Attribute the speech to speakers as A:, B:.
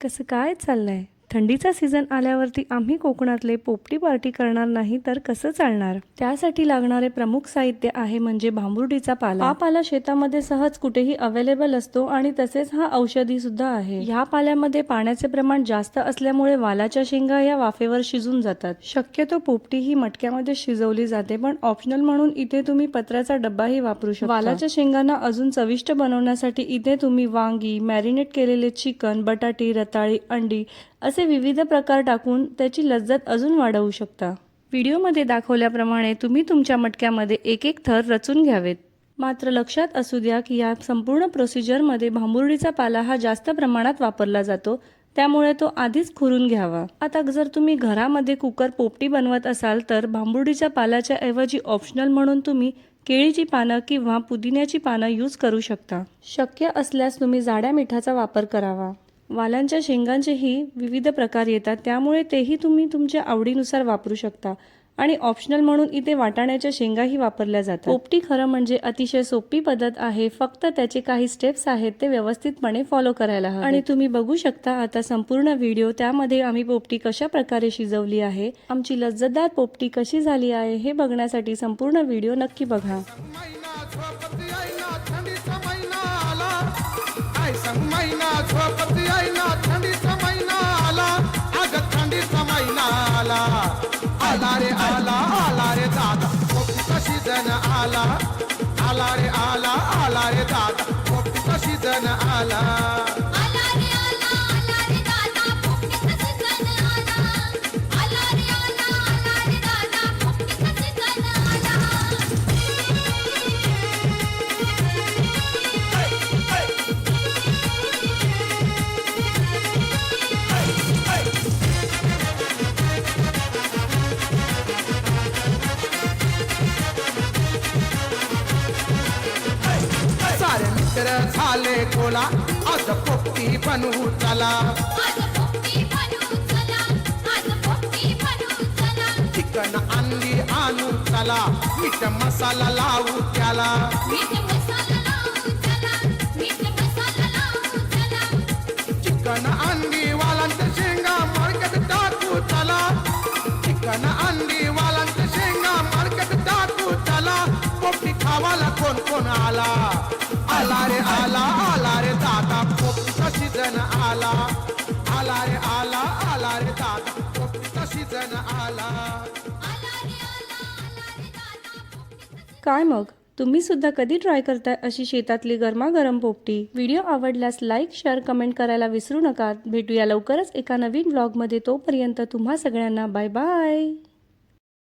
A: कसं काय चाललं आहे थंडीचा सीझन आल्यावरती आम्ही कोकणातले पोपटी पार्टी करणार नाही तर कसं चालणार? त्यासाठी लागणारे प्रमुख साहित्य आहे म्हणजे भांबुर्डीचा पाला. हा पाला शेतामध्ये सहज कुठेही अवेलेबल असतो आणि तसेच हा औषधी सुद्धा आहे. ह्या पाल्यामध्ये पाण्याचे प्रमाण जास्त असल्यामुळे वालाच्या शेंगा या वाफेवर शिजून जातात. शक्यतो पोपटी ही मटक्यामध्ये शिजवली जाते पण ऑप्शनल म्हणून इथे तुम्ही पत्र्याचा डब्बाही वापरू शकता. वालाच्या शेंगांना अजून चविष्ट बनवण्यासाठी इथे तुम्ही वांगी मॅरिनेट केलेले चिकन बटाटी रताळी अंडी असे विविध प्रकार टाकून त्याची लज्जत अजून वाढवू शकता. व्हिडिओमध्ये दाखवल्याप्रमाणे तुम्ही तुमच्या मटक्यामध्ये एक एक थर रचून घ्यावेत. मात्र लक्षात असू द्या की या संपूर्ण प्रोसिजरमध्ये भांबुर्डीचा पाला हा जास्त प्रमाणात वापरला जातो त्यामुळे तो आधीच खुरून घ्यावा. आता जर तुम्ही घरामध्ये कुकर पोपटी बनवत असाल तर भांबुर्डीच्या पालाच्या ऐवजी ऑप्शनल म्हणून तुम्ही केळीची पानं किंवा पुदिन्याची पानं यूज करू शकता. शक्य असल्यास तुम्ही जाड्या मिठाचा वापर करावा. वालांच्या शेंगांचेही विविध प्रकार येतात. त्यामुळे तेही तुम्ही तुमच्या आवडीनुसार वापरू शकता. आणि ऑप्शनल म्हणून इथे वाटाण्याच्या शेंगाही वापरल्या जातात. पोपटी खरं म्हणजे अतिशय सोपी पद्धत आहे. फक्त त्याचे काही स्टेप्स आहेत ते व्यवस्थितपणे फॉलो करायला हवे आणि तुम्ही बघू शकता आता संपूर्ण व्हिडिओ त्यामध्ये आम्ही पोपटी कशा प्रकारे शिजवली आहे. आमची लज्जतदार पोपटी कशी झाली आहे हे बघण्यासाठी संपूर्ण व्हिडिओ नक्की बघा.
B: महिना आला आला रे आला आला रे दादा. कशी जण आला. मित्र झाले गोला आज पोपटी बनवू चला. चिकन आणली आणू चला. मीठ मसाला लावू त्याला. चिकन अंडी वालांत शेंगा मार्केट टाकू चला. चिकन अंडी वालांत शेंगा मार्केट टाकू चला. पोपटी खावाला कोण कोण आला? आला रे आला आला रे दादा पोपटीचा सीजन आला. आला रे आला आला रे दादा पोपटीचा सीजन आला.
A: काय मग? तुम्ही सुद्धा कधी ट्राय करताय अशी शेतातली गरमागरम पोपटी? व्हिडिओ आवडल्यास लाईक शेअर कमेंट करायला विसरू नका. भेटूया लवकरच एका नवीन ब्लॉगमध्ये तोपर्यंत तुम्हा सगळ्यांना बाय बाय